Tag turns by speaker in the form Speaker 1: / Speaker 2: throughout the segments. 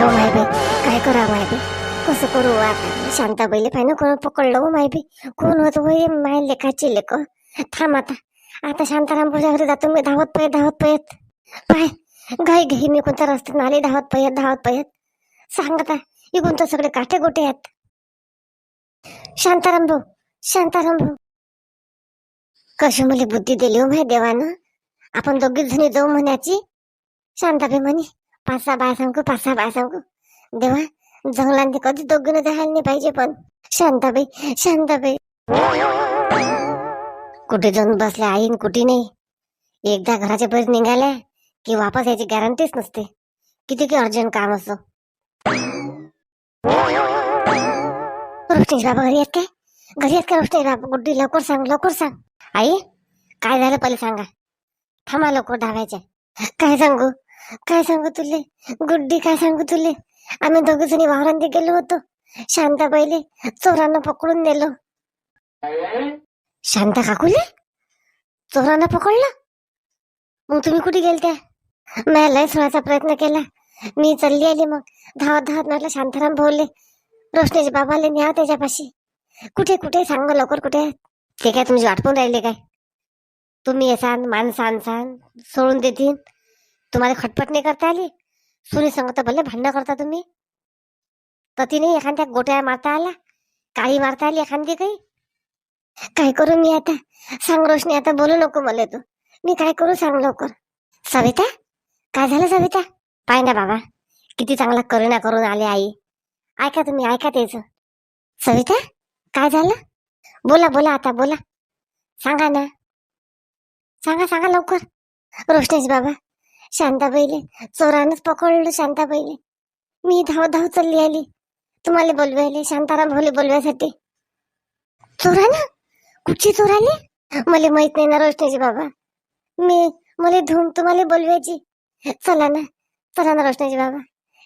Speaker 1: हो माय बाई काय करा माय बाई कसं करू आता शांताबाईले पाहिजे कोण पकडलं हो माय बाई कोण होत होय? माय लेखाचे लेख थांब आता. आता शांताराम पूजा घरी जातो मी धावत पयत धावत पयत पाय. घाई घाई मी कोणत्या रस्त्यात आली धावत पयत धावत पयत सांग आता इकून तर सगळे काठे गोटे आहेत. शांताराम भाऊ शांताराम भाऊ. कशी मला बुद्धी दिली हो माय देवानं? आपण दोघीच जणी जाऊ म्हणायची? शांताबाई म्हणे पाच सहा बाय सांगू पाच सहा बाय सांगू देवा जंगलांनी कधी दोघं जायला नाही पाहिजे पण. शांताबाई शांताबाई. कुठे जाऊन बसल्या आईन कुठे नाही? एकदा घराच्या बाहेर निघाल्या की वापस याची गॅरंटीच नसते. किती की अर्जंट काम असो. रोशनीश बाबा घरी आहेत काय? घरी आहेत का रोशनीश बाबा गुड्डी लवकर सांग लवकर सांग. आई काय झालं पहिले सांगा. थांबा लवकर धावायच्या. काय सांगू? काय सांगू तुले गुड्डी काय सांगू तुले आम्ही दोघे जणी वावरांनी गेलो होतो. शांताबाईले चोरांना पकडून नेलो. शांता काकूले? चोरांना पकडलं? मग तुम्ही कुठे गेलत्या? मी लय सोडायचा प्रयत्न केला. मी चालली आली मग. धावत धावत म्हटलं शांताराम भोवले रोशनीचे बाबाले न्या त्याच्यापाशी. कुठे कुठे? सांग लवकर कुठे ते काय तुमची वाट राहिले काय? तुम्ही येसान माणसं आणसान सोडून देतील तुम्हाला खटपट नाही करता आली सुनी सांगत भले भांडणं करता तुम्ही। तर तिने एखाद्या गोट्या मारता आला काळी मारता आली एखादी काही। काय करू मी आता। सांग रोशनी आता बोलू नको मला तू। मी काय करू सांग लवकर सविता? काय झालं सविता? पाय ना बाबा। किती चांगला करुणा करून आले आई। ऐका तुम्ही? ऐका त्याच सविता? काय झालं बोला बोला आता बोला। सांगा ना। सांगा सांगा लवकर रोशनीच बाबा। शांताबाईले चोरानंच पकडलं शांताबाईले. मी धाव धाव चालली आली. तुम्हाला बोलवायले शांताराम भाऊले बोलवायसाठी. चोरानं कुठची चोराले मला माहीत नाही ना रोशनीची बाबा. मी मला धूम तुम्हाला बोलवायची. चला ना चला ना रोशनीची बाबा.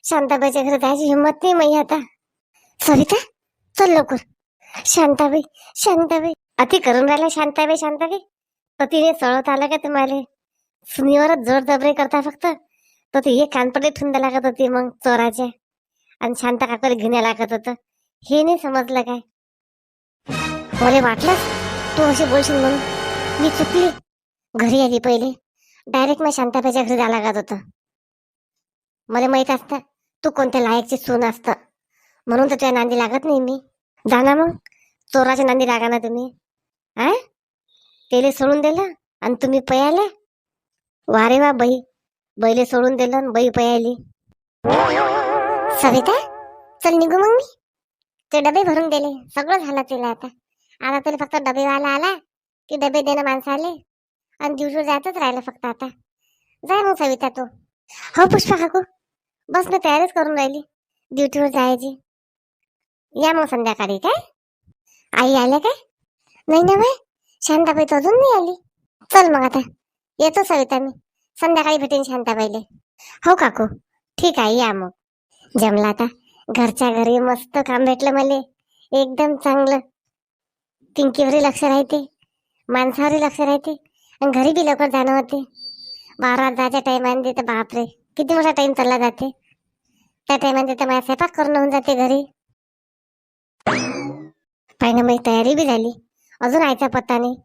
Speaker 1: शांताबाईच्या घरात जायची हिंमत नाही माही आता. सविता चल लवकर. शांताबाई शांताबाई. अति करून राहिला शांताबाई शांताबाई. तर तिने चळत आलं का तुम्हाला? सुनीवरच जोर जबरे करता फक्त. तर ते हे कानपडे द्या लागत होती मग चोराचे. आणि शांता काकडे घेण्या लागत होतं. हे नाही समजलं काय. मला वाटलंच तू अशी बोलशील म्हणून. मी चुकली. घरी आली पहिले. डायरेक्ट मी शांताबाईच्या घरी जायला लागत होतं. मला माहीत असतं तू कोणत्या लायकची सून असतं. म्हणून तर तुझ्या नांदी लागत नाही मी. जाणार मग. चोराच्या नांदी लागा ना तुम्ही. आ? तेले सोडून दिलं आणि तुम्ही पयाले. वारे वा बाई. बैले सोडून दिलं आणि बाई पयाली सविता चल निघू मग मी. ते डबे भरून दिले सगळं झालं तिला आता. आता तरी फक्त डबेवाला आला की डबे देणं माणसं आले आणि दिवस जातच राहिलं फक्त आता. जाय मग सविता तू. हो पुष्पा काकू बस मी तयारीच करून राहिली. ड्युटीवर जायची. या मग संध्याकाळी काय? आई आल्या काय? नाही ना बाय शांताबाई तर अजून नाही आली. चल मग आता. येतो सविता मी संध्याकाळी भेटेन शांताबाईले. हो काकू. ठीक आहे या मग. जमला आता. घरच्या घरी मस्त काम भेटलं मला. एकदम चांगलं. पिंकीवरही लक्ष राहते. माणसावरही लक्ष राहते. आणि घरी बी लवकर जाणं होते बारात जायच्या टायमाने तर बापरे. किती मोठा टाइम चालला जाते. त्या टायमाने तर माझा स्वयंपाक करून होऊन जाते घरी. पाहिजे माझी तयारी बी झाली. अजून आयचा पत्ता नाही.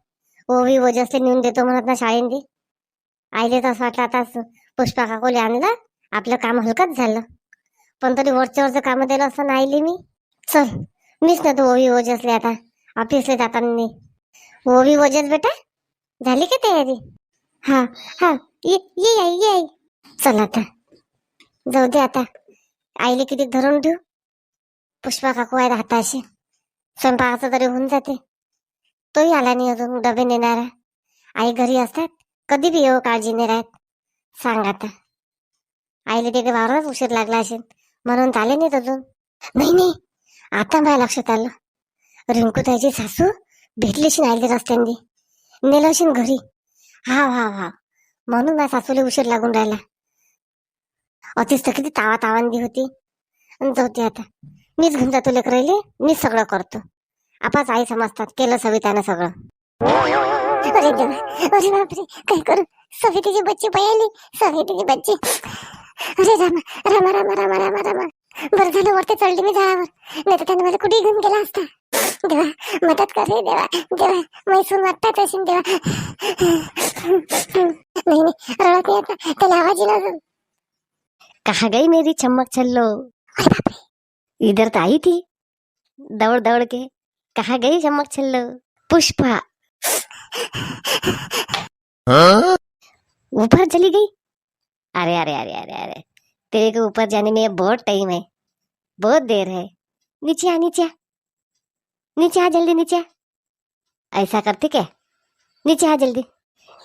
Speaker 1: ओवी ओजसले नेऊन देतो म्हणत ना शाळेंदी आईले तर असं वाटलं आता पुष्पा काकोले आणलं आपलं काम हलकंच झालं. पण तरी वरच्या वरचं काम दिलं असं नाही मी. चल मीच ना तू ओवी ओजसले आता ऑफिसला जाताना. ओवी ओजस बेटा झाली का तयारी? हा हा ये ये आई ये आई. चल आता जाऊ दे आता. आईले किती धरून ठेवू. पुष्पा काकू आहे हाताशी. स्वयंपाकाचं तरी होऊन जाते. तोही आला नाही अजून डबे नेणारा. आई घरी असतात. कधी बी येऊ काळजी नाही राहत. सांग आता. आईला तिथे वावरच उशीर लागला असेल. म्हणून तर आले नाहीत अजून. नाही नाही. आता माझ्या लक्षात आलं. रिंकू रिंकूताईची सासू भेटलीशी आईले रस्त्यांनी. नेलं घरी. हाव हाव हा म्हणून माझ्या सासूला उशीर लागून राहिला. अतिच तर किती तावा तावांदी होती. जाऊ दे आता. मीच घेऊन जातो लेकर मीच सगळं करतो. आपाच आई समजतात. केलं सवितानं सगळं. अरे देवा अरे बापरे काय करू? सवितेची बच्ची पयाली सवितेची बच्ची. अरे रामा रामा रामा रामा रामा रामा. बरं झालं वरती चढली मी झाडावर. नाही तर त्याने मला कुठे घेऊन गेला असता? देवा मदत कर रे देवा. देवा मैसूर वाटतात असेल देवा. नाही नाही रडत नाही आता. त्याला आवाज येईल अजून. कहा गई मेरी चमक छल्लो? अरे बापरे. इधर तो आई थी. दौड़ दौड़ के कहा गई चमक छल्लो? पुष्पा ऊपर चली गई? अरे अरे अरे अरे अरे। तेरे को ऊपर जाने में बहुत टाइम है। बहुत देर है। नीचे आ नीचे आ। नीचे आ, जल्दी, नीचे आ। ऐसा करते क्या? नीचे आ, जल्दी।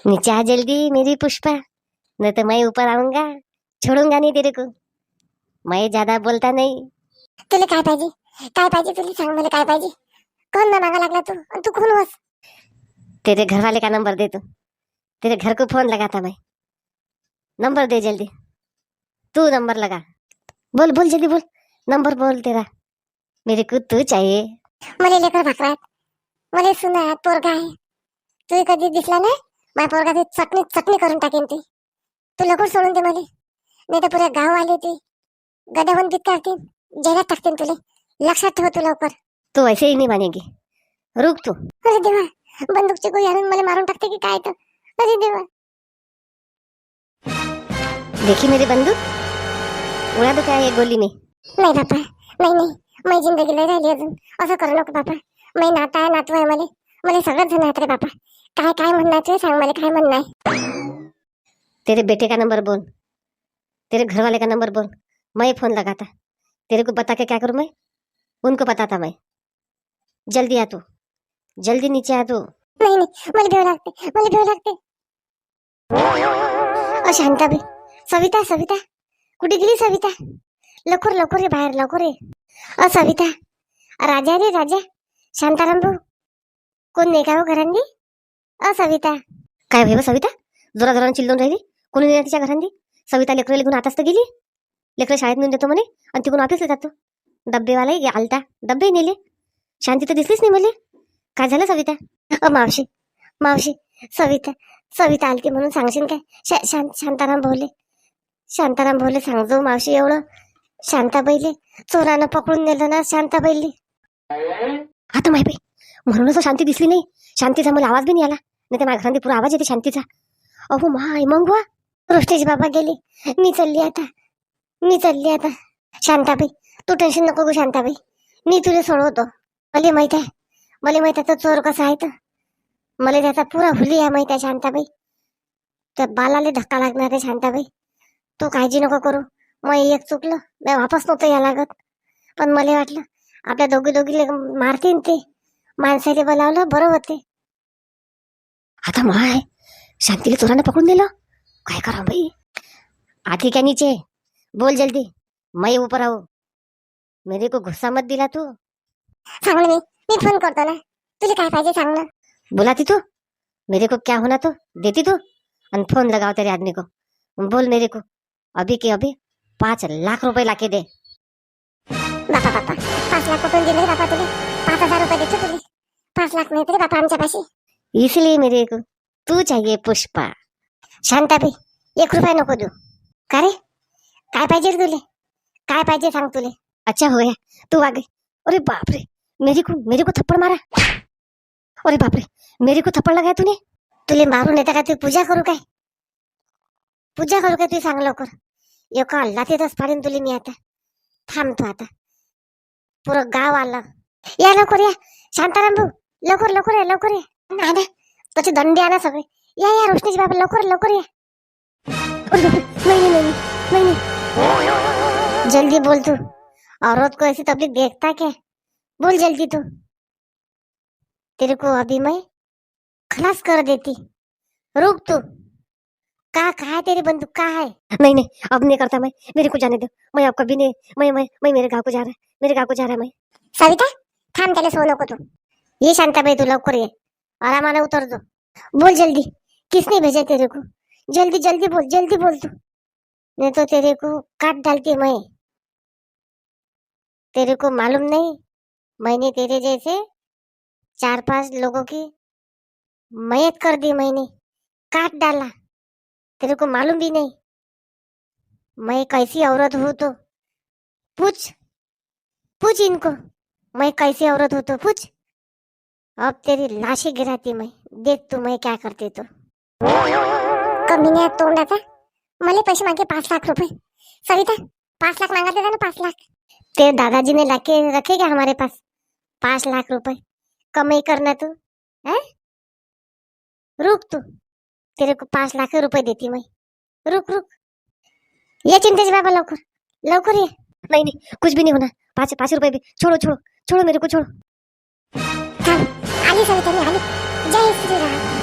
Speaker 1: नीचे आ, जल्दी, मेरी पुष्पा। नहीं तो मैं ऊपर आऊँगा। छोड़ूँगा नहीं तेरे को। मैं ज़्यादा बोलता नहीं। तुला काय पाहिजे काय पाहिजे तुला सांग मला काय कोण ना मागा लागला तू? तू कोण होस? तेरे घर वाले का नंबर दे तू? तेरे घर को फोन लगाता मैं। नंबर दे जल्दी। तू नंबर लगा। बोल बोल जल्दी बोल। नंबर बोल तेरा। मेरे को तू चाहिए। मला लेकर भाकरात मला सुना पोरगा आहे तू कधी दिसला नाही माझ्या पोरगा ते चटणी चटणी करून टाकेन ती तू लवकर सोडून दे मला नाही तर पुऱ्या गाव आले ती गदावून पित करतील जेलात टाकतील तुले। लक्षात ठेव तू लवकर तू ऐसे ही नहीं मानेगी। रुक तू। अरे देवा बंदूकची गोळी आणून मला मारून टाकते की काय तर? अरे देवा. देखी मेरी बंदूक? उड़ा दो क्या ये गोली में? नाही बापा नाही नाही. माझी जिंदगी लय राहिली अजून. असं करू नको बापा. मी नाता आहे नातू आहे मला. मला सगळंच जण आहेत रे बापा. काय काय म्हणणार ते सांग मला काय म्हणणं आहे तेरे बेटे का नंबर बोल? तेरे घर वाले का नंबर बोल? मैं फोन लगाता. तेरे को बता के क्या करूं मैं? उनको बताता मैं. जल्दी आ तू. जल्दी नीचे आ तू. नाही नाही मला भेव लागते मला भेव लागते शांताबाई सविता सविता। कुठे गेली सविता? लवकर लवकर ये बाहेर लवकर ये. अ सविता। राजा रे राजा. शांताराम भाऊ. कोण नाही का हो घरांनी? अ सविता. काय भाई सविता? जोरा जोराने चिल्लून राहिली. कोणी नाही तिच्या घरांनी? सविता लेकरं घेऊन आताच तर गेली. लेकरं शाळेत नेऊन देतो म्हणे आणि तिकडून ऑफिसला जातो. डब्बेवाला ये आलता. डब्बे नेले. शांती तर दिसलीच नाही मला. काय झालं सविता? अ मावशी मावशी सविता सविता आलती म्हणून सांगशील काय? शा- शांताराम भोले शांताराम भोले सांगजो मावशी एवढं. शांताबाईले चोरानं पकडून नेलं ना शांताबाईले. आता माहिती म्हणूनच शांती दिसली नाही. शांतीचा मला आवाज बी नाही आला. नाही तर माझ्या पुरा आवाज येते शांतीचा. अहो माय मग वा रोष्टेश बाबा गेले. मी चालली आता. मी चालली आता. शांताबाई तू टेन्शन नको गो शांताबाई. मी तुला सोडवतो. मला माहीत आहे. मला माहीत त्याचा तो चोर कसा आहे तर. मला त्याचा पुरा हुली आहे माहिती आहे शांताबाई. त्या बालाले धक्का लागणार आहे शांताबाई. तू काळजी नको करू. मग एक चुकलं मी वापस नव्हतं या लागत. पण मला वाटलं आपल्या दोघी दोघीले मारतीन ते. माणसाले बोलावलं बरं होते. आता माय शांतीला चोरानं पकडून दिलं. काय करा बाई? आधी क्या नीचे? बोल जल्दी. मैं ऊपर आऊ मेरे को गुस्सा मत दिला तू. सांग मी फ़ोन करतो ना. तुला काय पाहिजे सांग ना. बुलाती तू मेरे को क्या होना तो? देती तू? आणि फ़ोन लगाओ तेरे आदमी को. बोल मेरे को. अभी के अभी पाच लाख रुपए लाके दे. बापा बापा. पाच लाख कुठून दिले बापा तुले. पाच हज़ार रुपये देतो तुले. पाच लाख नाही तरी बापा आमच्या पाशी इसलिए मेरे को तू चाहिए पुष्पा. शांताबाई एक रुपया नको देऊ. का रे? काय पाहिजे रे तुले? काय पाहिजे सांग तुले. अच्छा हो गया तू आ गई अरे बाप रे मेरे को मेरे को थप्पड़ मारा। अरे बाप रे मेरे को थप्पड़ लगाया तूने? तुले मारून येतं का तू पूजा करू काय? पूजा करू काय तू सांग लवकर एका लाथेतच पाडीन तुले मी आता थांब तू आता। पुरं गाव आलं। या लवकर या। शांताराम भाऊ लवकर लवकर या लवकर या। ना त्याचे दंडे आणा सगळे। या या रोशनीची बाबा लवकर लवकर या। बापरे, नहीं नहीं नहीं जल्दी बोल तू। औरत को ऐसी तबलीग देखता क्या? बोल जल्दी तू। तेरे को अभी मैं खलास कर देती। रुक तू। कहा का है तेरी बंदूक? का है? नहीं नहीं अब नहीं करता मैं। मेरे को जाने दो। मैं अब कभी नहीं मैं मैं मैं मेरे गाँव को जा रहा है। मेरे गाँव को जा रहा है मैं। सविता थांब त्याला सो नको तू। ये शांताबाई तू लवकर ये आरामाने उतर दो। बोल जल्दी। किसने भेजा तेरे को? जल्दी जल्दी बोल जल्दी बोल तू। नहीं तो तेरे को काट डालती मैं। तेरे को मालूम नहीं। मैंने तेरे जैसे चार पांच लोगों की मयत कर दी मैंने काट डाला। तेरे को मालूम भी नहीं। मैं कैसी औरत हूँ तो पूछ पूछ इनको मैं कैसी औरत हूँ तो पूछ। अब तेरी लाशी गिराती मैं देख तू मैं क्या करते तो। कमीने तोंडाचा मला पैसे मागे पाच लाख रुपए। सविता पाच लाख मांगा ना पाच लाख। तेरे दादाजी ने लाके रखे क्या हमारे पास? पाच लाख रुपये. कमाई करना तू है रुक तू. तेरे को पाच लाख रुपये देते मैं. रुक रुक. ये चिंतेचे बाबा लवकर लवकर ये. नाही नाही कुछ भी नहीं होना पाच पाच रुपये भी छोड़ो छोड़ो छोड़ो मेरे को छोड़ो. आली सविता मी आली. जय श्रीराम.